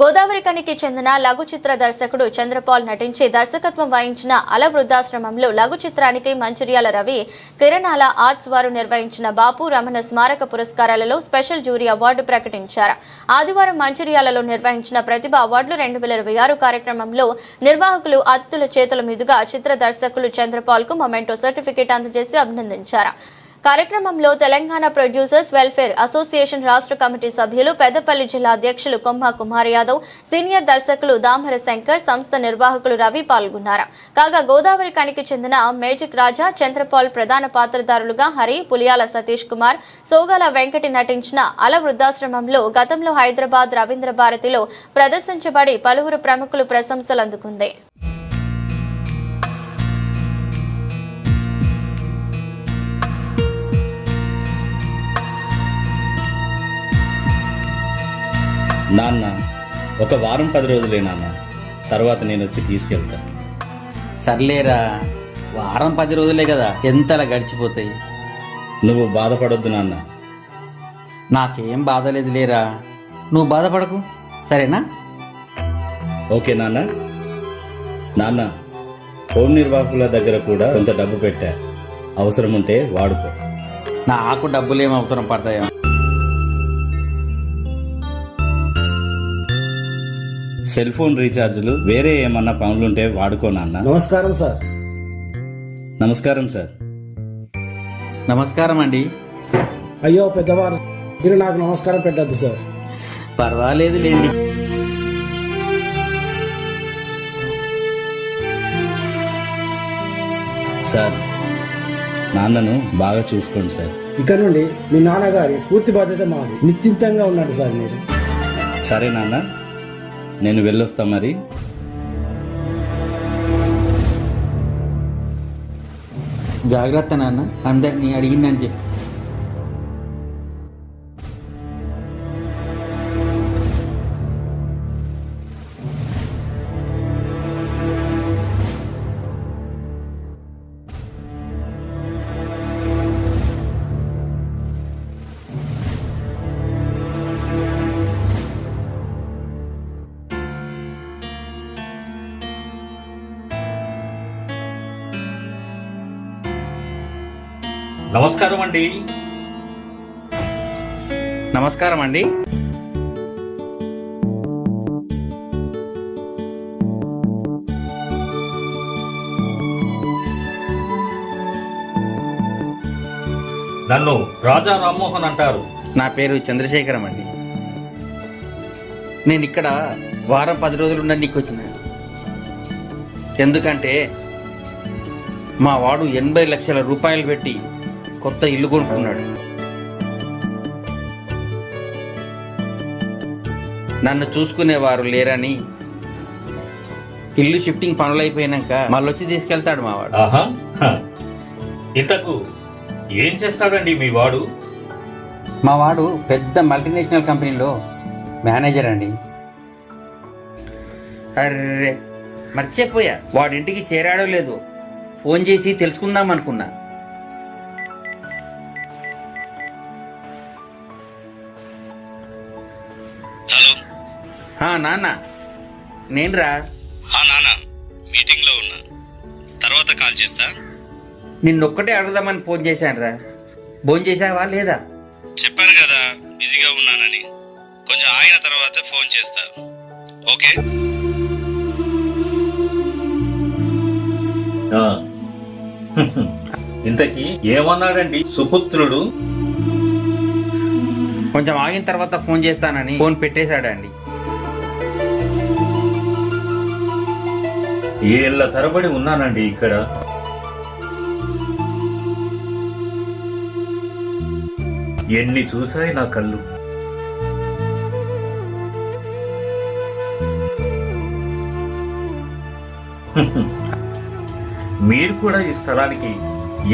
గోదావరి కనికి చెందిన లఘు చిత్ర దర్శకుడు చంద్రపాల్ నటించి దర్శకత్వం వహించిన అల వృద్ధాశ్రమంలో లఘు చిత్రానికి మంచిర్యాల రవి కిరణాల ఆర్ట్స్ వారు నిర్వహించిన బాపు రమణ స్మారక పురస్కారాలలో స్పెషల్ జ్యూరీ అవార్డు ప్రకటించారు. ఆదివారం మంచిర్యాలలో నిర్వహించిన ప్రతిభ అవార్డులు రెండు వేల ఇరవై ఆరు కార్యక్రమంలో నిర్వాహకులు అతిథుల చేతుల మీదుగా చిత్ర దర్శకులు చంద్రపాల్కు మొమెంటో సర్టిఫికేట్ అందజేసి అభినందించారు. కార్యక్రమంలో తెలంగాణ ప్రొడ్యూసర్స్ వెల్ఫేర్ అసోసియేషన్ రాష్ట్ర కమిటీ సభ్యులు పెద్దపల్లి జిల్లా అధ్యక్షులు కొమ్మ కుమార్ యాదవ్ సీనియర్ దర్శకులు దామర శంకర్ సంస్థ నిర్వాహకులు రవి పాల్గొన్నారు. కాగా గోదావరి కనికి చెందిన మేజిక్ రాజా చంద్రపాల్ ప్రధాన పాత్రధారులుగా హరి పులియాల సతీష్ కుమార్ సోగాల వెంకటి నటించిన అల వృద్ధాశ్రమంలో గతంలో హైదరాబాద్ రవీంద్ర భారతిలో ప్రదర్శించబడి పలువురు ప్రముఖులు ప్రశంసలు అందుకుంది నాన్న ఒక వారం పది రోజులే నాన్న. తర్వాత నేను వచ్చి తీసుకెళ్తా. సర్లేరా వారం పది రోజులే కదా ఎంతలా గడిచిపోతాయి? నువ్వు బాధపడొద్దు నాన్న. నాకేం బాధ లేదు లేరా నువ్వు బాధపడకు సరేనా? ఓకే నాన్న. నాన్న హోమ్ నిర్వాహకుల దగ్గర కూడా కొంత డబ్బు పెట్టా. అవసరం ఉంటే వాడుకో. నాకు డబ్బులు అవసరం పడతాయో. సెల్ ఫోన్ రీఛార్జులు వేరే ఏమన్నా పనులుంటే వాడుకో నాన్న. నమస్కారం సార్. నమస్కారం సార్. నమస్కారం అండి. అయ్యో పెద్దవారు మీరు నాకు నమస్కారం పెట్టద్దు సార్. పర్వాలేదు లేండి సార్ నాన్నను బాగా చూసుకోండి సార్. ఇక నుండి మీ నాన్నగారి పూర్తి బాధ్యత మాది. నిశ్చింతంగా ఉన్నాడు సార్ మీరు. సరే నాన్న. నేను వెళ్ళొస్తా మరి. జాగ్రత్త నాన్న అందరినీ అడిగిందని చెప్పి. నమస్కారం అండి. నమస్కారం అండి. నన్ను రాజా రామ్మోహన్ అంటారు. నా పేరు చంద్రశేఖరం అండి. నేను ఇక్కడ వారం పది రోజులు ఉండడానికి వచ్చిన. ఎందుకంటే మా వాడు ఎనభై లక్షల రూపాయలు పెట్టి కొత్త ఇల్లు కొనుక్కున్నాడు. నన్ను చూసుకునేవారు లేరని ఇల్లు షిఫ్టింగ్ పనులు అయిపోయినాక మళ్ళీ వచ్చి తీసుకెళ్తాడు మా వాడు ఆహా హ. ఇంతకు ఏం చేస్తాడండి మీ వాడు? మా వాడు పెద్ద మల్టీనేషనల్ కంపెనీలో మేనేజర్ అండి. అర్రే మర్చిపోయా. వాడింటికి చేరాడో లేదో. ఫోన్ చేసి తెలుసుకుందాం అనుకున్నా. నాన్న. నేనురా. నాన్న. మీటింగ్లో ఉన్నా. తర్వాత కాల్ చేస్తా. నిన్నొక్కటే అడుగుదామని ఫోన్ చేశాను రా ఫోన్ చేసావా లేదా? చెప్పాను కదా బిజీగా ఉన్నానని. కొంచెం ఆగిన తర్వాత ఫోన్ చేస్తా. ఓకే? ఆ. ఇంతకీ ఏమన్నాడండి సుపుత్రుడు? కొంచెం ఆగిన తర్వాత ఫోన్ చేస్తానని ఫోన్ పెట్టేశాడండి. ఏళ్ళ తరబడి ఉన్నానండి ఇక్కడ. ఎన్ని చూసాయి నా కళ్ళు. మీరు కూడా ఈ స్థలానికి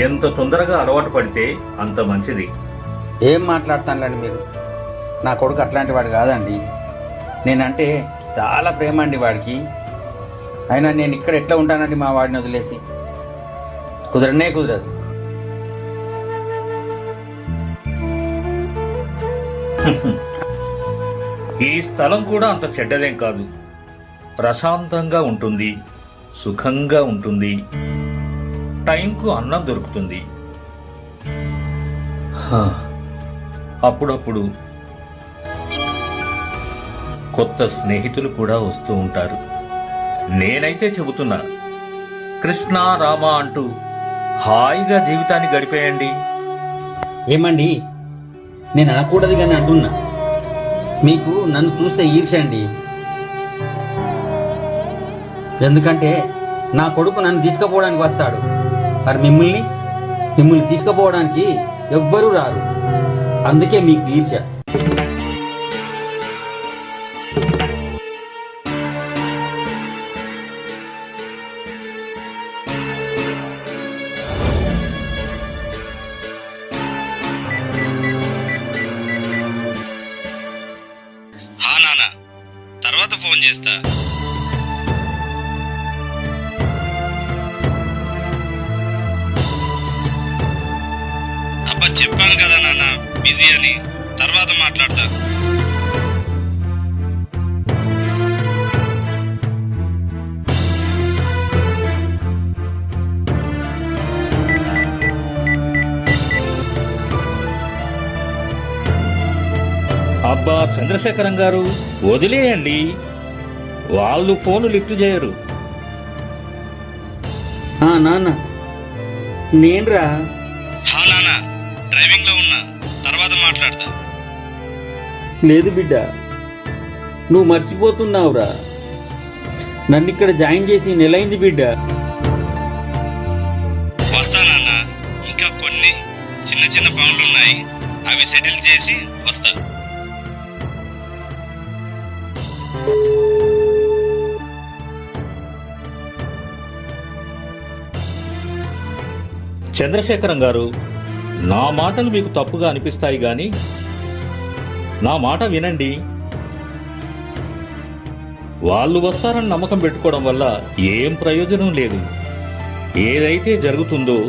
ఎంత తొందరగా అలవాటు పడితే అంత మంచిది. ఏం మాట్లాడతానులేండి మీరు? నా కొడుకు అట్లాంటి వాడు కాదండి. నేనంటే చాలా ప్రేమ అండి వాడికి. అయినా నేను ఇక్కడ ఎట్లా ఉంటానండి మా వాడిని వదిలేసి? కుదరనే కుదరదు. ఈ స్థలం కూడా అంత చెడ్డదేం కాదు. ప్రశాంతంగా ఉంటుంది సుఖంగా ఉంటుంది. టైంకు అన్నం దొరుకుతుంది. అప్పుడప్పుడు కొత్త స్నేహితులు కూడా వస్తూ ఉంటారు. నేనైతే చెబుతున్నా. కృష్ణ రామ అంటూ హాయిగా జీవితాన్ని గడిపేయండి. ఏమండి? నేను అనకూడదు కానీ అంటున్నా. మీకు నన్ను చూస్తే ఈర్ష అండి. ఎందుకంటే నా కొడుకు నన్ను తీసుకుపోవడానికి వస్తాడు. మరి మిమ్మల్ని? మిమ్మల్ని తీసుకుపోవడానికి ఎవ్వరూ రారు. అందుకే మీకు ఈర్ష చెప్పాను కదా నాన్న బిజీ అని. తర్వాత మాట్లాడతా. అబ్బా చంద్రశేఖరం గారు వదిలేయండి. వాళ్ళు ఫోను లిఫ్ట్ చేయరు. ఆ, నాన్న. నేనురా. లేదు బిడ్డ. నువ్వు మర్చిపోతున్నావురా. నన్ను ఇక్కడ జాయిన్ చేసి నెలైంది బిడ్డ. ఇంకా కొన్ని చిన్న చిన్న పనులు ఉన్నాయి అవి సెటిల్ చేసి వస్తా. చంద్రశేఖరం గారు నా మాటలు మీకు తప్పుగా అనిపిస్తాయి గాని నా మాట వినండి. వాళ్ళు వస్తారని నమ్మకం పెట్టుకోవడం వల్ల ఏం ప్రయోజనం లేదు. ఏదైతే జరుగుతుందో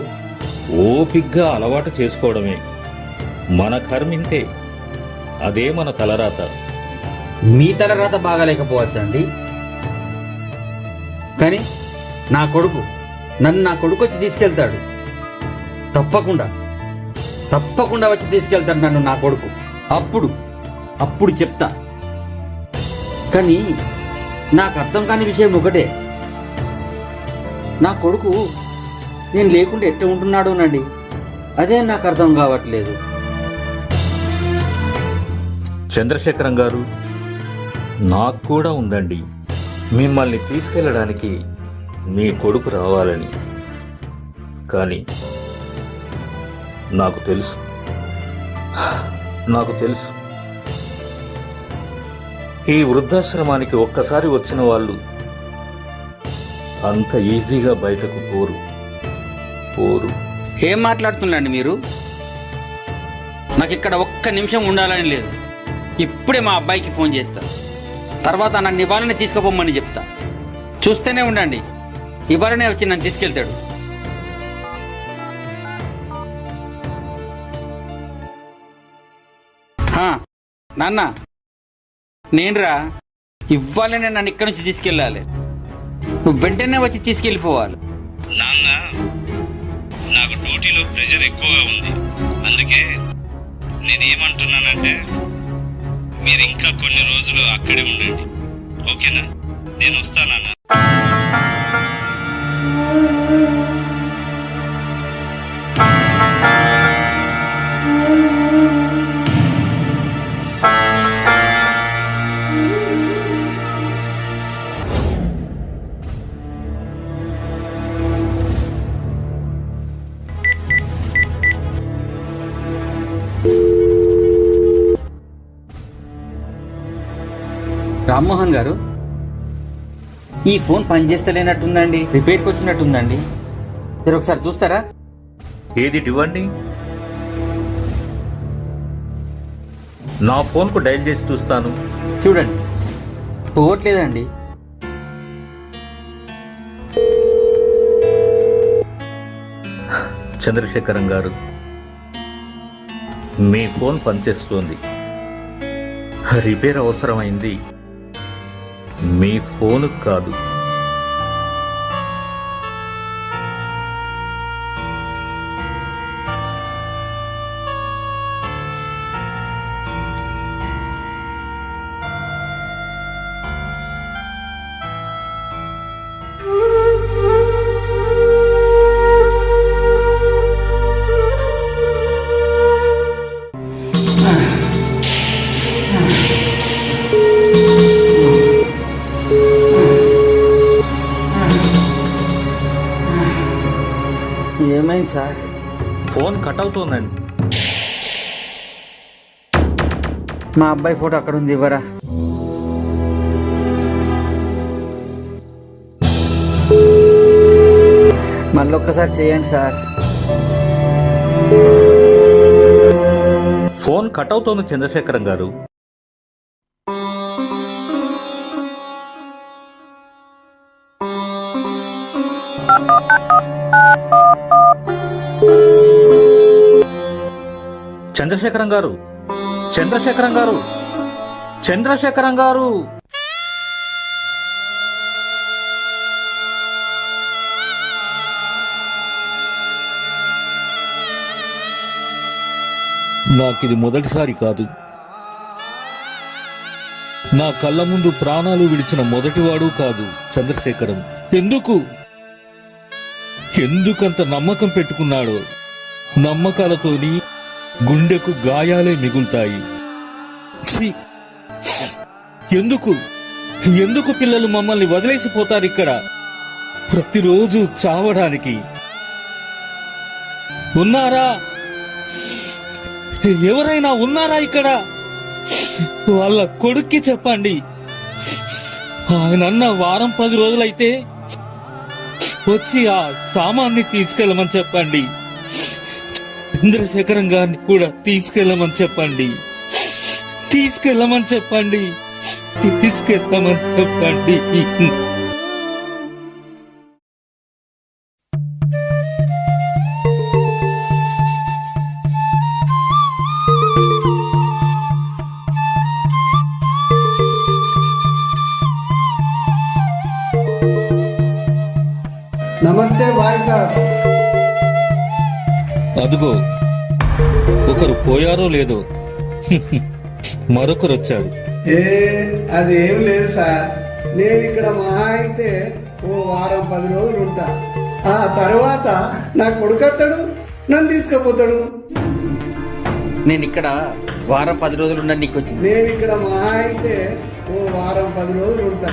ఓపిగ్గా అలవాటు చేసుకోవడమే. మన కర్మింతే అదే మన తలరాత. మీ తలరాత బాగాలేకపోవచ్చండి. కానీ నా కొడుకు నన్ను నా కొడుకు వచ్చి తీసుకెళ్తాడు. తప్పకుండా. తప్పకుండా వచ్చి తీసుకెళ్తాడు నన్ను నా కొడుకు. అప్పుడు అప్పుడు చెప్తా. కానీ నాకు అర్థం కాని విషయం ఒకటే. నా కొడుకు నేను లేకుండా ఎట్ట ఉంటున్నాడోనండి? అదే నాకు అర్థం కావట్లేదు. చంద్రశేఖరం గారు నాకు కూడా ఉందండి. మిమ్మల్ని తీసుకెళ్ళడానికి మీ కొడుకు రావాలని. కానీ నాకు తెలుసు. నాకు తెలుసు. ఈ వృద్ధాశ్రమానికి ఒక్కసారి వచ్చిన వాళ్ళు అంత ఈజీగా బయటకు పోరు. పోరు. ఏం మాట్లాడుతున్నాండి మీరు? నాకు ఇక్కడ ఒక్క నిమిషం ఉండాలని లేదు. ఇప్పుడే మా అబ్బాయికి ఫోన్ చేస్తా. తర్వాత నన్ను ఇవాళనే తీసుకుపోమని చెప్తా. చూస్తూనే ఉండండి. ఇవాళనే వచ్చి నన్ను తీసుకెళ్తాడు. నాన్న. నేనురా ఇవ్వాలనే నన్ను ఇక్కడి నుంచి తీసుకెళ్ళాలి. నువ్వు వెంటనే వచ్చి తీసుకెళ్ళిపోవాలి. నాన్న నాకు డ్యూటీలో ప్రెషర్ ఎక్కువగా ఉంది. అందుకే నేను ఏమంటున్నానంటే మీరు ఇంకా కొన్ని రోజులు అక్కడే ఉండండి. ఓకేనా? నేను వస్తానన్నా రామ్మోహన్ గారు ఈ ఫోన్ పనిచేస్తలేనట్టుందండి రిపేర్కి వచ్చినట్టుందండి. మీరు ఒకసారి చూస్తారా? ఏది ఇవ్వండి? నా ఫోన్కు డైల్ చేసి చూస్తాను. చూడండి. పోవట్లేదండి. చంద్రశేఖరం గారు మీ ఫోన్ పనిచేస్తోంది. రిపేర్ అవసరమైంది. మీ ఫోను కాదు. ఏమైంది సార్? Phone cut అవుతోందండి. మా అబ్బాయి ఫోటో అక్కడ ఉంది ఇవ్వరా? మళ్ళీ ఒక్కసారి చేయండి సార్. ఫోన్ కట్ అవుతోంది చంద్రశేఖరం గారు. చంద్రశేఖరం గారు. చంద్రశేఖరం గారు. చంద్రశేఖరం గారు. నాకిది మొదటిసారి కాదు. నా కళ్ళ ముందు ప్రాణాలు విడిచిన మొదటివాడు కాదు చంద్రశేఖరం. ఎందుకు? ఎందుకంత నమ్మకం పెట్టుకున్నాడో? నమ్మకాలతోని గుండెకు గాయాలే మిగులుతాయి. ఛీ! ఎందుకు? ఎందుకు పిల్లలు మమ్మల్ని వదిలేసిపోతారు ఇక్కడ? ప్రతిరోజు చావడానికి. ఉన్నారా? ఎవరైనా ఉన్నారా ఇక్కడ? వాళ్ళ కొడుక్కి చెప్పండి. ఆయన అన్న వారం పది రోజులైతే వచ్చి ఆ సామాన్ని తీసుకెళ్ళమని చెప్పండి. చంద్రశేఖరం గారిని కూడా తీసుకెళ్ళమని చెప్పండి. తీసుకెళ్ళమని చెప్పండి. తీసుకెళ్ళమని చెప్పండి. ఒకరు పోయారో లేదో మరొకరు వచ్చాడు ఏ అదేం లేదు సార్. నేను ఇక్కడ మహా అయితే ఓ వారం పది రోజులు ఉంటా. ఆ తర్వాత నా కొడుకత్తడు నన్ను తీసుకుపోతాడు. నేను ఇక్కడ వారం పది రోజులు ఉండండి నీకు వచ్చింది. నేను ఇక్కడ మహా అయితే ఓ వారం పది రోజులు ఉంటా.